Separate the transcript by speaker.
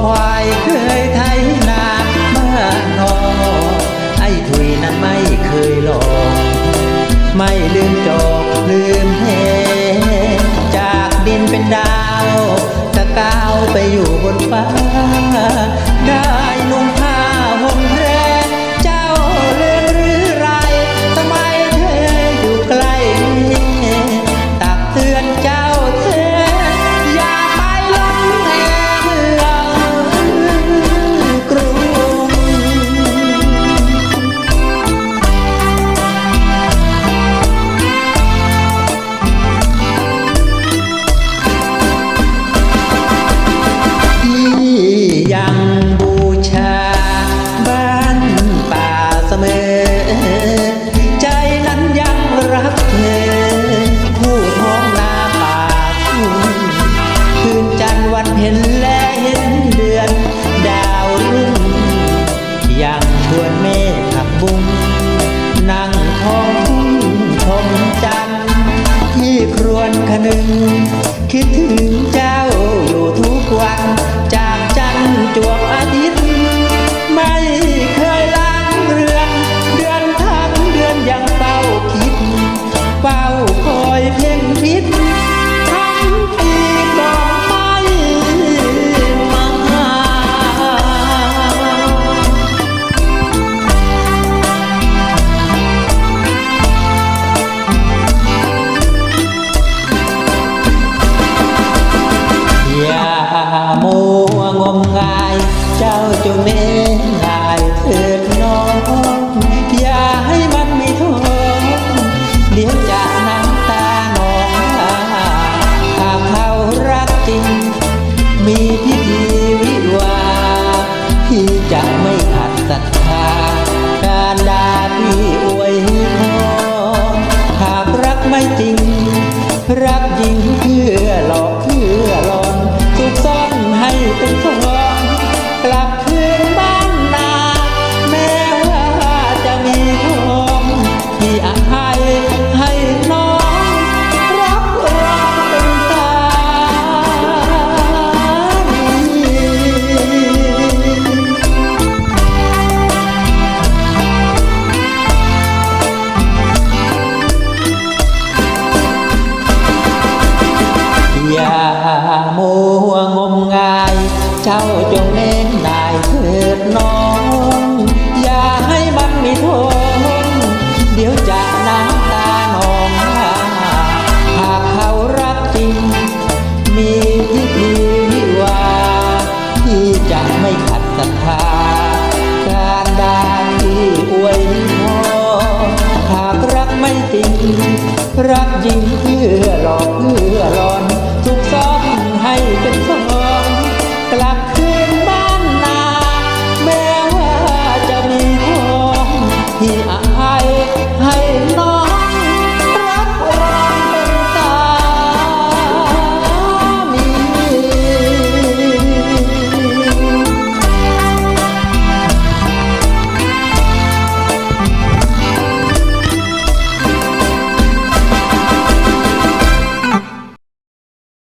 Speaker 1: ควายเคยไถนาบ้านนอไอ้ถุยนั้นไม่เคยหลอกไม่ลืมจอกลืมเหจากดินเป็นดาวจะก้าวไปอยู่บนฟ้า hello. เจ้าแม่ เจ้าจงเล่นได้เถิดน้อง อย่าให้มันมีทนเดี๋ยวจะน้ำตาหนองหากเขารักจริง มีที่พีว่าที่จะไม่ขัดศรัทธาการดาที่อวยพอหากรักไม่จริง รักจริงเพื่อหลอกเพื่อร้อน สุกซ้อมให้เป็นสม